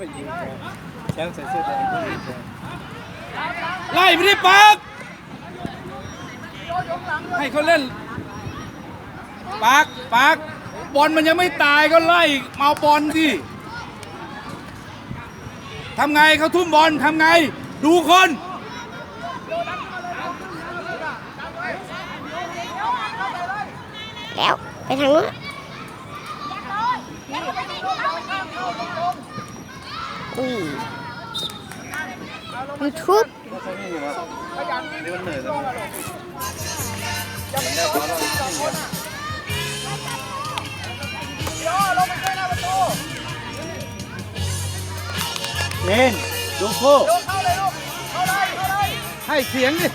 ไปยิงแชมป์ใส่เสื้อแดงก็ยิงแชมป์ไล่ไม่ได้ปักให้เขาเล่นปักปักบอลมันยังไม่ตายก็ไล่เอาบอลสิทำไงเขาทุ่มบอลทำไง ดูคนแล้ว ไปทางนู้น อุ้ยยูทูบเล่นดูโค้ให้เสียงดิ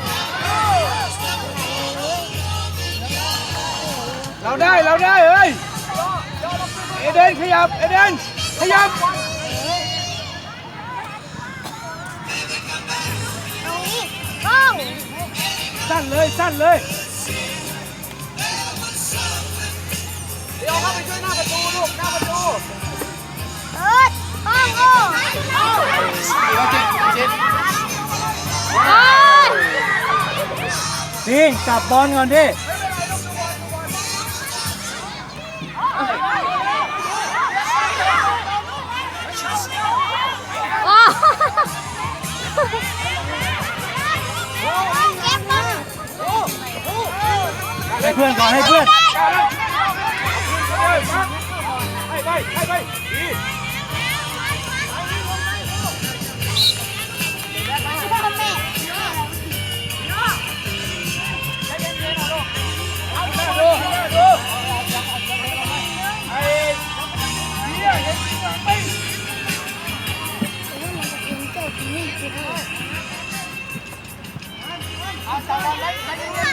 เราได้เราได้เอ้ยเอเดนขยับเอเดนขยับต้องสั้นเลยสั้นเลยเอิร์ดต้องโอ้โอ้ยนี่จับบอลก่อนดิ เพื่อนก่อนให้เพื่อนได้ต้องไ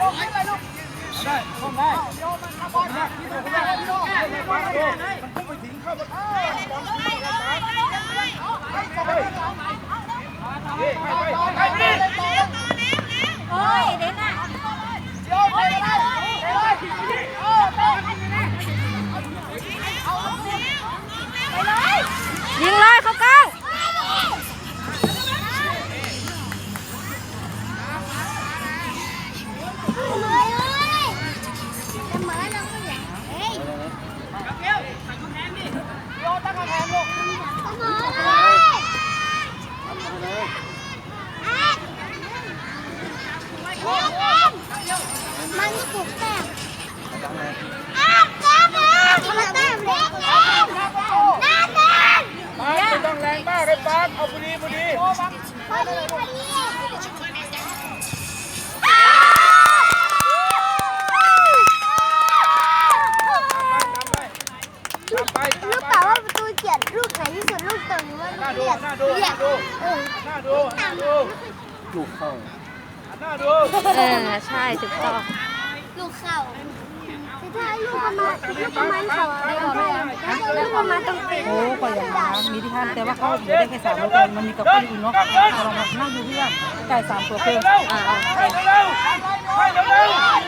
ด้มัน มันถูกแต้ม ลูกเข้าหน้าดูเออใช่ถูกต้อง ลูกเข่าแต่ถ้าลูกประมาณลูกประมาณเข่าอะไรก็ได้ลูกประมาณต้องเป็นโอ้ก็อย่างนั้นมีที่ท่านแต่ว่าเขาอยู่ได้แค่สามตัวมันมีกับคนอื่นเนาะเอาลองมานั่งดูเพื่อนไก่สามตัวเพิ่มเร็วอ่าให้เร็วให้เร็ว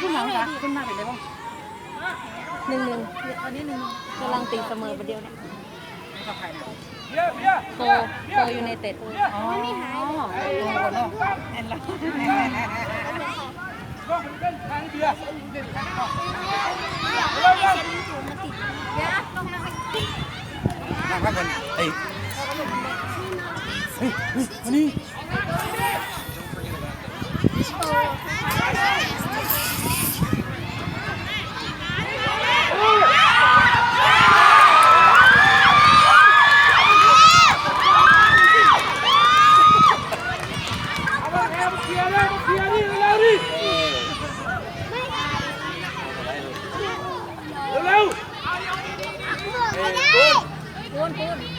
ขึ้นมาค่ะขึ้นมาเป็นไงบ้าง หนึ่งหนึ่งตอนนี้หนึ่งกำลังตีเสมอประเดียวเนี่ยเบียร์เบียร์โตโตอยู่ในเต็ดอ๋อไม่หายเลยลงก่อนเนาะเห็นแล้วก็มันเป็นทางเบียร์เร็วเร็วนั่งพักกันเอ้ยเฮ้ยเฮ้ยวันนี้ เอามาแอบเคลียร์เลยมาเคลียร์ดิเร็วๆดิเร็วๆ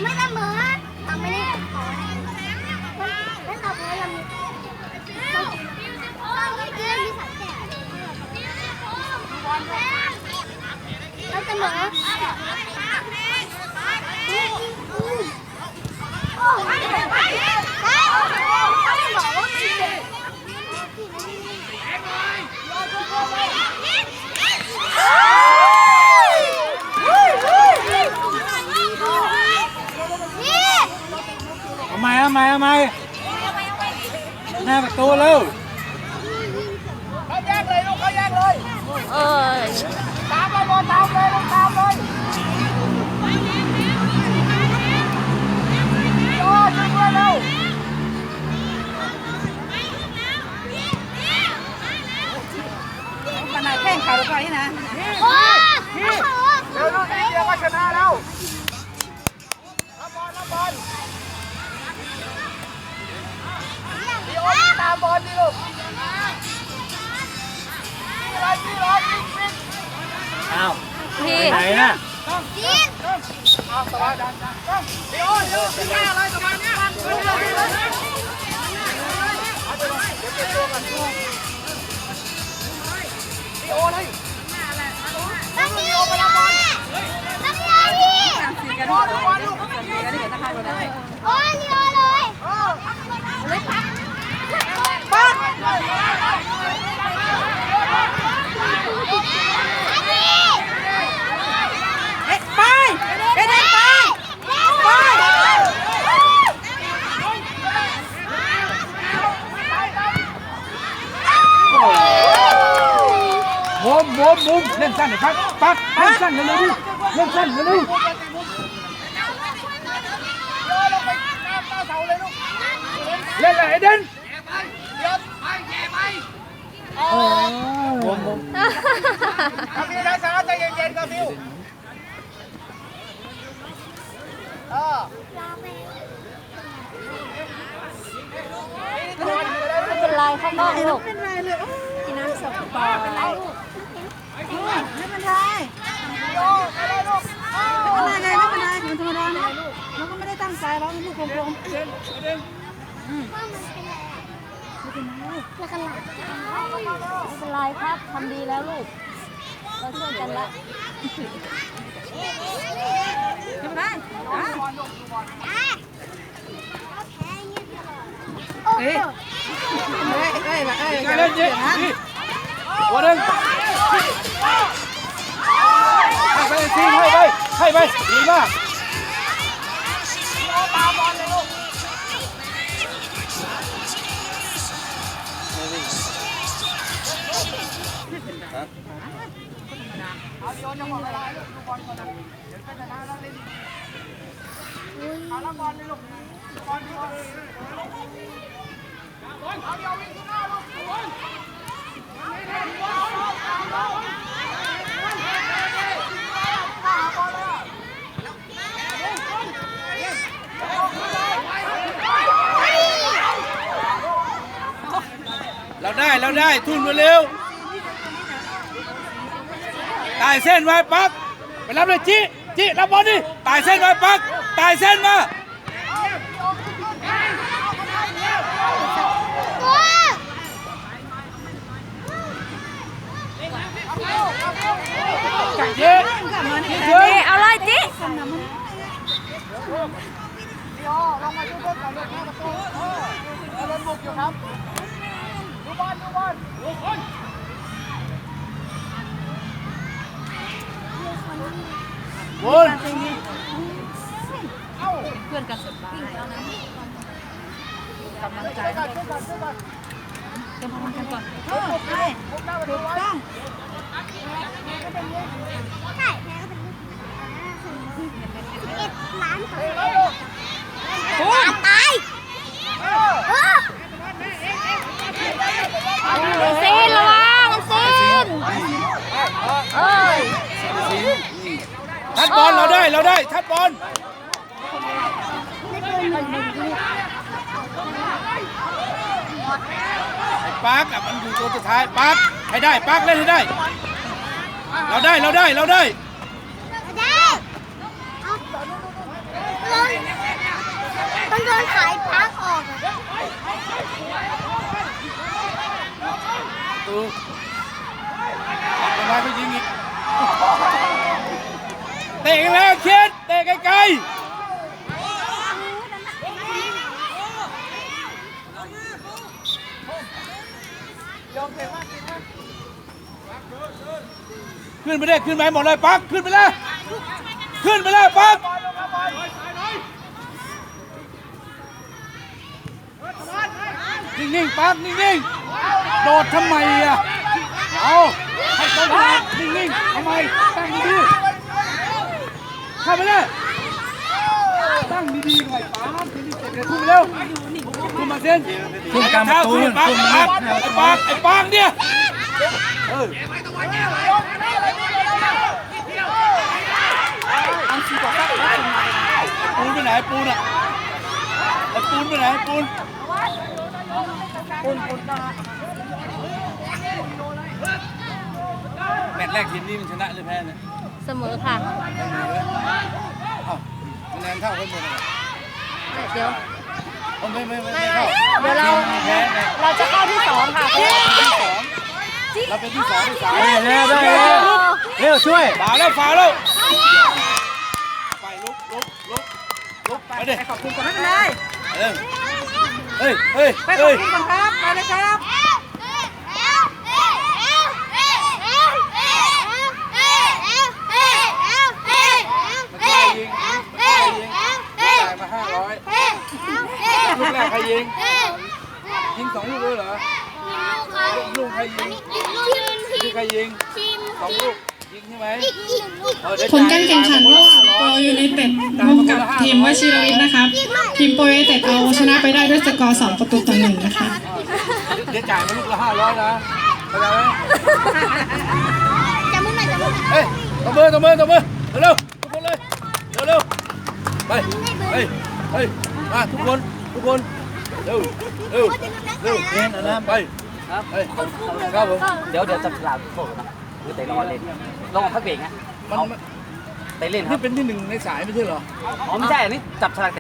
ไม่เสมอทำไม่ได้แล้วต่อไปเรามีต้องเมื่อกี้มีสัตว์แก่แล้วเสมอนี่ ทำไมทำไมทำไมหน้าประตูเร็วเอ้ยขนาดแข้งขาแล้วก็นี่นะโอ้ยเดี๋ยวดูนิดเดียวก็ชนะแล้ว นนี่เกิดนะคะเราได้โอ้ยเยอะเลยเลยปักปักอันนี้ เอ๊ะไปเอ๊ะไป ไป มุมมุมมุมเล่นสั้นหน่อยครับปักเล่นสั้นเร็วๆดิเล่นสั้นเร็วโยนลงไปหน้าหน้าเสาเลยลูกๆเล่นอะไรเด่นเดี๋ยวไปแย่ไปมุมมุมกาฟิวช้าๆใจเย็นๆกาฟิวเออไม่เป็นไรข้างนอกลูกเป็นไรเลยกินน้ำสบาย ไม่เป็นไรโยนไปเลยลูกไม่เป็นไรไม่เป็นไรมันธรรมดานะเราก็ไม่ได้ตั้งใจเราลูกกลมว่ามันเป็นไรแล้วกันหลังไม่เป็นไรครับทำดีแล้วลูก เราช่วยกันละๆไม่เป็นไรเอ๊ะเอ้ยเอ้ยเอ้ยการเล่นเยอะนี่หัวเด่นให้ไปทีให้ไป ให้ไปดีมากเอาโยนจะหมดเวลาลูกดูบอลก่อนนะเดี๋ยวเป็นชนะแล้วเล่นเอาละบอลเลยลูกบอลบอลเอาเดี๋ยววิ่งข้างหน้าลูกบอล เราได้เราได้ทุ่นเร็วตายเส้นไว้ปักไปรับเลยจิจิรับบอลดิตายเส้นไว้ปักตายเส้นมาตัวเย้เอะนี่เอาเลยจิพี่โอลงมาดูเพื่อนก่อนลูกประตูเออเราเล่นบุกอยู่ครับ บอลดูบอลดูบอลบอลเพื่อนกันสบายกำลังใจช่วยกันช่วยกันช่วยกันเตรียมพลังกันก่อนเออใช่บุกหน้าประตูถูกไว้ต้องใช่แม่ก็เป็นเอ็ดล้านคนตามตายเออซีนระวังซีนเอ้ย ทัดบอล เราได้เราได้ ทัดบอลไอ้ปักอะมันอยู่ตัวสุดท้ายปักให้ได้ปักเล่นให้ได้ เราได้เราได้เราได้ได้เอาโดนมันโดนขายพักออกอะตูทำไมไปยิงอีก ใกล้ๆขึ้นไปได้ขึ้นไปหมดเลยปักขึ้นไปเลยขึ้นไปเลยปักนิ่งๆปักนิ่งๆโดดทำไมอะเอาให้ต้นขานิ่งๆทำไมตั้งดี เข้าไปเลยตั้งดีๆหน่อยปักนิ่งๆเดี๋ยวขึ้นไปเร็วขึ้นมาเส้นขึ้นกลางประตูขึ้นปักขึ้นปักไอ้ปักไอ้ปักเนี่ยเอออันซีบอกว่าปูนไปไหนปูนอะไอ้ปูนไปไหนปูนปุ่นปุ่นนะแมตช์แรกทีมนี้มันชนะหรือแพ้เนี่ย เสมอค่ะเอ้าคะแนนเท่ากันหมดเลยเดี๋ยวเอาไม่ไม่ไม่ไม่เท่าเดี๋ยวเราทีมแพ้ไงเราจะเข้าที่สองค่ะเราเป็นที่สองที่สามได้แล้วได้แล้วเร็วช่วยฝาแล้วฝาแล้วไปลุกลุกลุกลุกไปดิไปขอบคุณก่อนไม่เป็นไรเออเฮ้ยเฮ้ยไปขอเฮ้บยคุณก่อนครับไปเลยครับ จ่ายมาห้าร้อยลูกแรกใครยิง ยิงสองลูกเลยเหรอ ลูกใครยิงลูกใครยิงสองลูกยิงใช่ไหมเออเดี๋ยวผลการแข่งขันระหว่างโปรยูไนเต็ดพบกับทีมวชิรวิทย์นะครับ ทีมโปรยูไนเต็ดเอาชนะไปได้ด้วยสกอร์2ประตูต่อหนึ่งนะคะเดี๋ยวจ่ายมาลูกละห้าร้อยนะเข้าใจไหมจับมือหน่อยจับมือหน่อยเฮ้ยตบมือตบมือตบมือเร็ว ฮ้ยเฮ้ยมาทุกคนทุกคนเร็วเร็วเร็วเล่นเอานะไปเฮ้ยครับผมเดี๋ยวเดี๋ยวจับฉลากโผล่นะคือเตะรอเล่นลงพักเบรกนะมันเอามันเตะเล่นครันี่บเป็นที่หนึ่งในสายไม่ใช่เหรอ อ๋อไม่ใช่อันนี้จับฉลาก